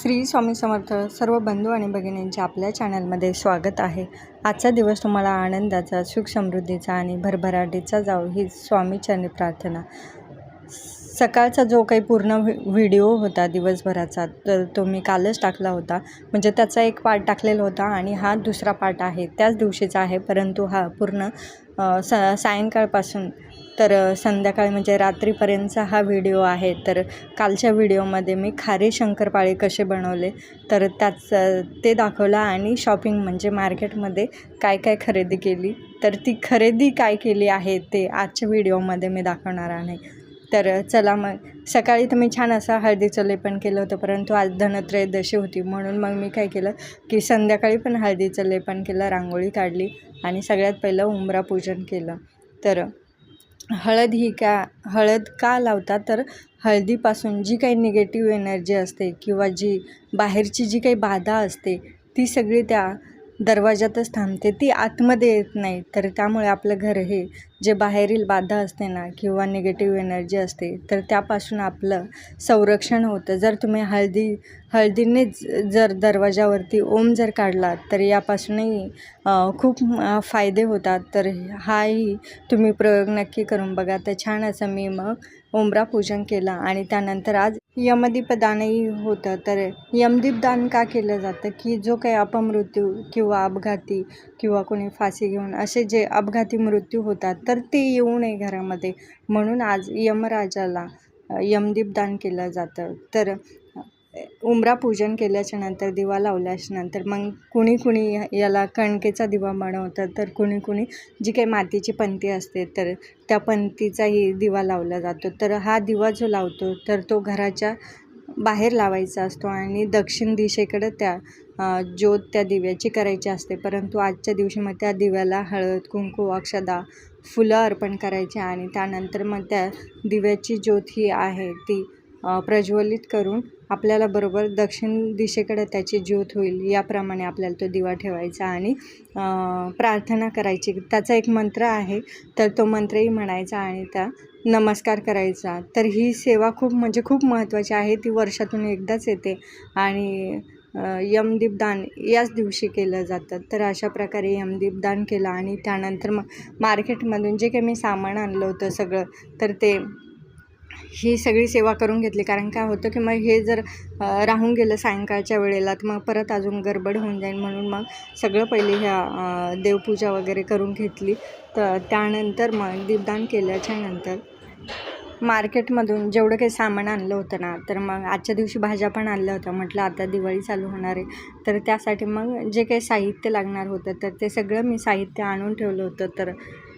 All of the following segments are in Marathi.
श्री स्वामी समर्थ सर्व बंधू आणि भगिनींचे आपल्या चॅनलमध्ये स्वागत आहे. आजचा दिवस तुम्हाला आनंदाचा सुख समृद्धीचा आणि भरभराटीचा जाऊ ही स्वामीचरणी प्रार्थना. सकाळचा जो काही पूर्ण व्हि व्हिडिओ होता दिवसभराचा तर तो मी कालच टाकला होता. म्हणजे त्याचा एक पार्ट टाकलेला होता आणि हा दुसरा पार्ट आहे. त्याच दिवशीचा आहे परंतु हा पूर्ण स सायंकाळपासून तर संध्याकाळी म्हणजे रात्रीपर्यंतचा हा व्हिडिओ आहे. तर कालच्या व्हिडिओमध्ये मी खारे शंकरपाळे कसे बनवले तर त्याच ते दाखवलं आणि शॉपिंग म्हणजे मार्केटमध्ये काय काय खरेदी केली तर ती खरेदी काय केली आहे ते आजच्या व्हिडिओमध्ये मी दाखवणार आहे. तर चला मग. सकाळी तर मी छान असा हळदीचं लेपन केलं होतं परंतु आज धनत्रयोदशी होती म्हणून मग मी काय केलं की संध्याकाळी पण हळदीचं लेपन केलं रांगोळी काढली आणि सगळ्यात पहिलं उंबरा पूजन केलं. तर हळद ही का हळद का लावतात तर हळदीपासून जी काही निगेटिव्ह एनर्जी असते किंवा जी बाहेरची जी काही बाधा असते ती सगळी त्या दरवाजातच थांबते. ती आतमध्ये येत नाही तर त्यामुळे आपलं घर हे जे बाहेरील बाधा असते ना किंवा निगेटिव्ह एनर्जी असते तर त्यापासून आपलं संरक्षण होतं. जर तुम्ही हळदी हळदीनेच जर दरवाजावरती ओम जर काढला तर यापासूनही खूप फायदे होतात. तर हाही तुम्ही प्रयोग नक्की करून बघा. तर छान असं मी मग उंबरा पूजन केलं आणि त्यानंतर आज यमदीपदानही होतं. तर यमदीपदान का केलं जातं? की जो काही अपमृत्यू किंवा अपघाती किंवा कोणी फाशी घेऊन असे जे अपघाती मृत्यू होतात तर ते येऊ नये घरामध्ये. म्हणून आज यमराजाला यमदीपदान केलं जातं. तर उंबरा पूजन केल्याच्यानंतर दिवा लावल्याच्या नंतर मग कुणी कुणी याला कणकेचा दिवा बनवतात तर कुणी कुणी जी काही मातीची पंती असते तर त्या पंतीचाही दिवा लावला जातो. तर हा दिवा जो लावतो तर तो घराच्या बाहेर लावायचा असतो आणि दक्षिण दिशेकडं त्या ज्योत त्या दिव्याची करायची असते. परंतु आजच्या दिवशी मग त्या दिव्याला हळद कुंकू अक्षदा फुलं अर्पण करायची आणि त्यानंतर मग त्या दिव्याची ज्योत ही आहे ती प्रज्वलित करून आपल्याला बरोबर दक्षिण दिशेकडे त्याची ज्योत होईल याप्रमाणे आपल्याला तो दिवा ठेवायचा आणि प्रार्थना करायची. त्याचा एक मंत्र आहे तर तो मंत्रही म्हणायचा आणि त्या नमस्कार करायचा. तर ही सेवा खूप म्हणजे खूप महत्त्वाची आहे ती वर्षातून एकदाच येते आणि यमदीपदान याच दिवशी केलं जातं. तर अशा प्रकारे यमदीपदान केलं आणि त्यानंतर मग मार्केटमधून जे काही मी सामान आणलं होतं सगळं तर ते ही सगळी सेवा करून घेतली. कारण काय होतं की मग हे जर राहून गेलं सायंकाळच्या वेळेला तर मग परत अजून गडबड होऊन जाईल म्हणून मग सगळं पहिले ह्या देवपूजा वगैरे करून घेतली. तर त्यानंतर मग दीपदान केल्याच्यानंतर मार्केटमधून जेवढं काही सामान आणलं होतं ना तर मग आजच्या दिवशी भाज्या पण आणल्या होत्या. म्हटलं आता दिवाळी चालू होणार आहे. तर त्यासाठी मग जे काही साहित्य लागणार होतं तर ते सगळं मी साहित्य आणून ठेवलं होतं. तर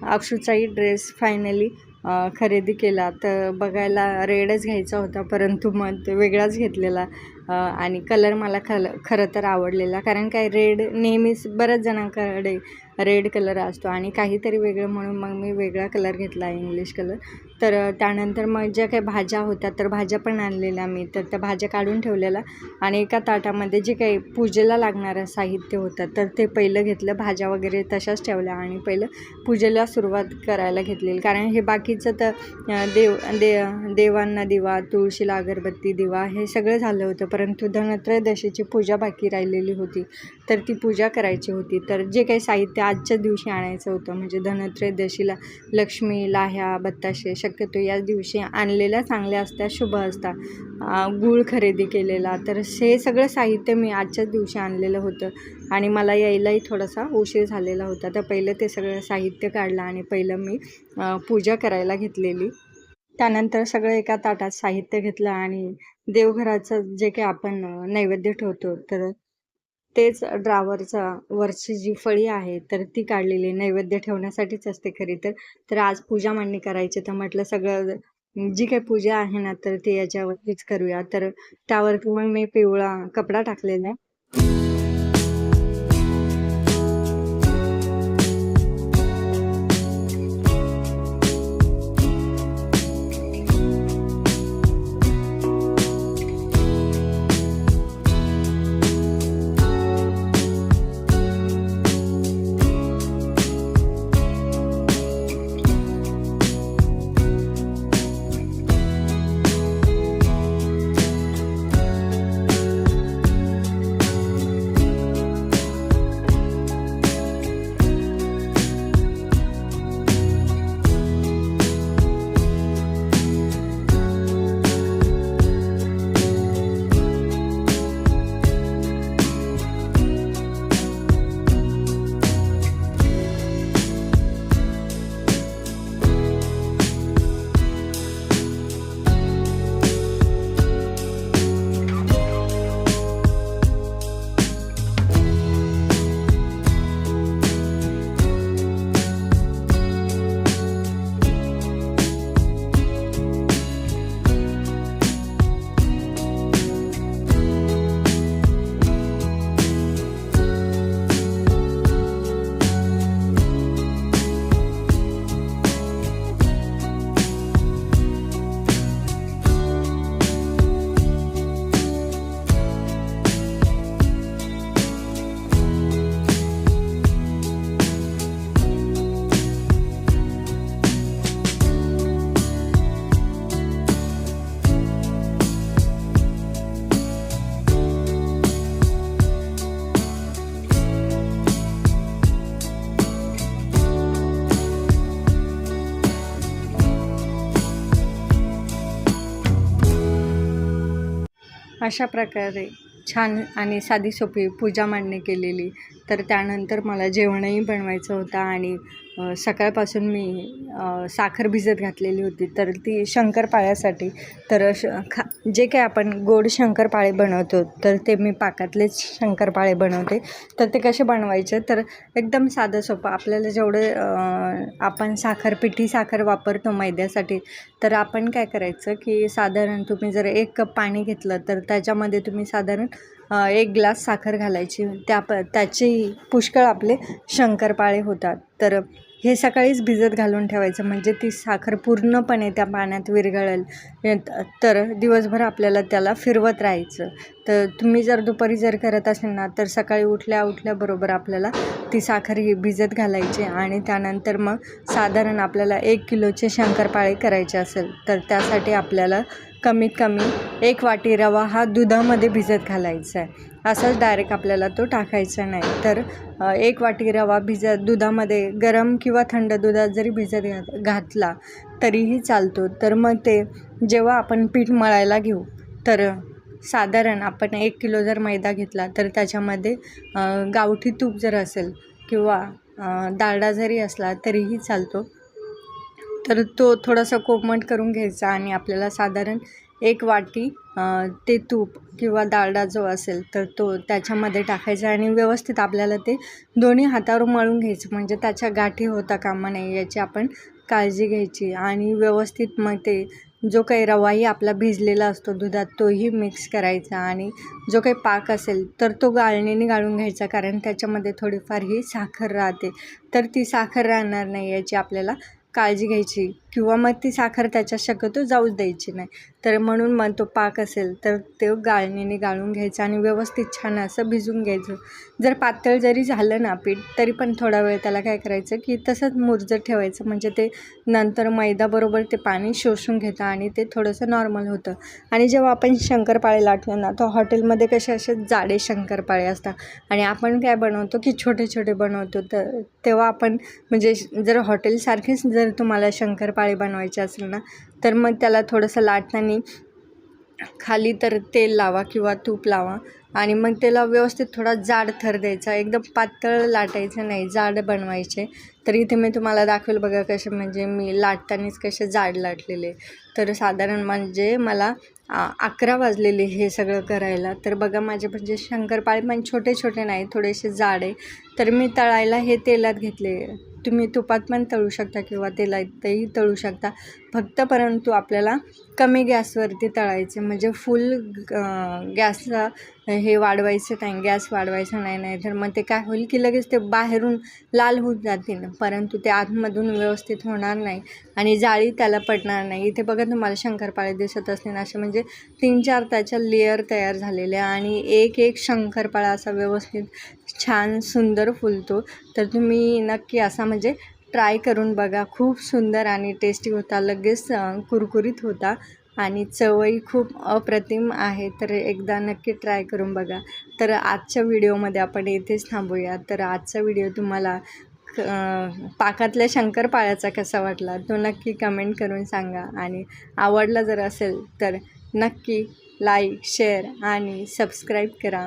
अक्षूचाही ड्रेस फायनली खरेदी केला. तर बघायला रेडच घ्यायचा होता परंतु मग वेगळाच घेतलेला. आणि कलर मला खल खरं तर आवडलेला. कारण काय रेड नेहमीच बऱ्याच जणांकडे रेड कलर असतो आणि काहीतरी वेगळं म्हणून मग मी वेगळा कलर घेतला इंग्लिश कलर. तर त्यानंतर मग ज्या काही भाज्या होत्या तर भाज्या पण आणलेल्या मी. तर त्या भाज्या काढून ठेवलेल्या आणि एका ताटामध्ये जे काही पूजेला लागणारं साहित्य होतं तर ते पहिलं घेतलं भाज्या वगैरे तशाच ठेवल्या आणि पहिलं पूजेला सुरुवात करायला घेतलेली. कारण हे बाकीचं तर देव दे देवांना दिवा तुळशीला अगरबत्ती दिवा हे सगळं झालं होतं. परंतु धनत्रयोदशीची पूजा बाकी राहिलेली होती. तर ती पूजा करायची होती. तर जे काही साहित्य आजच्या दिवशी आणायचं होतं. म्हणजे धनत्रयोदशीला लक्ष्मी लाह्या बत्ताशे शक्यतो याच दिवशी आणलेल्या चांगल्या असतात शुभ असतात. गूळ खरेदी केलेला. तर हे सगळं साहित्य मी आजच्याच दिवशी आणलेलं होतं. आणि मला यायलाही थोडासा उशीर झालेला होता. तर पहिलं ते सगळं साहित्य काढलं आणि पहिलं मी पूजा करायला घेतलेली. त्यानंतर सगळं एका ताटात साहित्य घेतलं आणि देवघराचं जे काही आपण नैवेद्य ठेवतो तर तेच ड्रावरचा वरची जी फळी आहे तर ती काढलेली नैवेद्य ठेवण्यासाठीच असते खरी तर. तर आज पूजा मांडणी करायची तर म्हटलं सगळं जी काही पूजा आहे ना तर ती याच्यावरतीच करूया. तर त्यावरती मग मी पिवळा कपडा टाकलेला आहे. अशा प्रकारे छान आणि साधी सोपी पूजा मांडणी केलेली. तर त्यानंतर मला जेवणही बनवायचं होतं आणि सकाळपासून मी साखर भिजत घातलेली होती. तर ती शंकरपाळ्यासाठी तर श खा जे काही आपण गोड शंकरपाळे बनवतो तर ते मी पाकातलेच शंकरपाळे बनवते. तर ते कसे बनवायचे? तर एकदम साधं सोपं. आपल्याला जेवढे आपण साखर पिठी साखर वापरतो मैद्यासाठी तर आपण काय करायचं की साधारण तुम्ही जर एक कप पाणी घेतलं तर त्याच्यामध्ये तुम्ही साधारण एक ग्लास साखर घालायची. त्या प त्याचेही पुष्कळ आपले शंकरपाळे होतात. तर हे सकाळीच भिजत घालून ठेवायचं. म्हणजे ती साखर पूर्णपणे त्या पाण्यात विरघळेल. तर दिवसभर आपल्याला त्याला फिरवत राहायचं. तर तुम्ही जर दुपारी जर करत असेल ना तर सकाळी उठल्या उठल्याबरोबर आपल्याला ती साखर ही भिजत घालायची आणि त्यानंतर मग साधारण आपल्याला एक किलोचे शंकरपाळे करायचे असेल तर त्यासाठी आपल्याला कमीत कमी एक वाटी रवा हा दुधामध्ये भिजत घालायचा आहे. असंच डायरेक्ट आपल्याला तो टाकायचा नाही. तर एक वाटी रवा भिजत दुधामध्ये गरम किंवा थंड दुधात जरी भिजत घात घातला तरीही चालतो. तर मग ते जेव्हा आपण पीठ मळायला घेऊ तर साधारण आपण एक किलो जर मैदा घेतला तर त्याच्यामध्ये गावठी तूप जर असेल किंवा अ, जरी असला तरीही चालतो. तर तो थोडासा कोमट करून घ्यायचा आणि आपल्याला साधारण एक वाटी ते तूप किंवा डालडा जो असेल तर तो त्याच्यामध्ये टाकायचा आणि व्यवस्थित आपल्याला ते दोन्ही हातावर मळून घ्यायचं. म्हणजे त्याच्या गाठी होता कामा नये याची आपण काळजी घ्यायची आणि व्यवस्थित मग ते जो काही रवाही आपला भिजलेला असतो दुधात तोही मिक्स करायचा आणि जो काही पाक असेल तर तो गाळणीने गाळून घ्यायचा कारण त्याच्यामध्ये थोडीफार ही साखर राहते. तर ती साखर राहणार नाही याची आपल्याला काळजी घ्यायची. किंवा मग ती साखर त्याच्यात शक्यतो जाऊच द्यायची नाही. तर म्हणून मग तो पाक असेल तर ते गाळणीने गाळून घ्यायचं आणि व्यवस्थित छान असं भिजून घ्यायचं. जर पातळ जरी झालं ना पीठ तरी पण थोडा वेळ त्याला काय करायचं की तसंच मुरजत ठेवायचं. म्हणजे ते नंतर मैदाबरोबर ते पाणी शोषून घेतं आणि ते थोडंसं नॉर्मल होतं. आणि जेव्हा आपण शंकरपाळे लाटतो ना तर हॉटेलमध्ये कसे असे जाडे शंकरपाळे असतात. आणि आपण काय बनवतो की छोटे छोटे बनवतो. तर तेव्हा आपण म्हणजे जर हॉटेलसारखेच जर तुम्हाला शंकरपाळे बनवायचे असेल ना तर मग त्याला थोडंसं लाटताना खाली तर तेल लावा किंवा तूप लावा आणि मग त्याला व्यवस्थित थोडा जाड थर द्यायचा. एकदम पातळ लाटायचं नाही जाड बनवायचे. तर इथे मी तुम्हाला दाखवेल बघा कसे म्हणजे मी लाटतानीच कसे जाड लाटलेले. तर साधारण म्हणजे मला अकरा वाजलेले हे सगळं करायला. तर बघा माझे म्हणजे शंकरपाळे पण छोटे छोटे नाही थोडेसे जाड. आहे तर मी तळायला हे तेलात घेतले. तुम्ही तुपात पण तळू शकता किंवा तेलातही तळू शकता. फक्त परंतु आपल्याला कमी गॅसवरती तळायचे. म्हणजे फुल गॅसला हे वाढवायचं नाही गॅस वाढवायचा नाही नाही तर मग ते काय होईल की लगेच ते बाहेरून लाल होत जातील. परंतु ते आतमधून व्यवस्थित होणार नाही आणि जाळी त्याला पडणार नाही. इथे बघा तुम्हाला शंकरपाळे दिसत असतील असे. म्हणजे तीन चार त्याच्या लेअर तयार झालेले आणि एक एक शंकरपाळा असा व्यवस्थित छान सुंदर फुलतो तर तुम्ही नक्की असा म्हणजे ट्राय करून बघा. खूप सुंदर आणि टेस्टी होता. लगेच कुरकुरीत होता आणि चवही खूप अप्रतिम आहे. तर एकदा नक्की ट्राय करून बघा. तर आजच्या व्हिडिओमध्ये आपण येथेच थांबूया. तर आजचा व्हिडिओ तुम्हाला क- पाकातल्या शंकरपाळ्याचा कसा वाटला तो नक्की कमेंट करून सांगा. आणि आवडला जर असेल तर नक्की लाईक शेअर आणि सबस्क्राईब करा.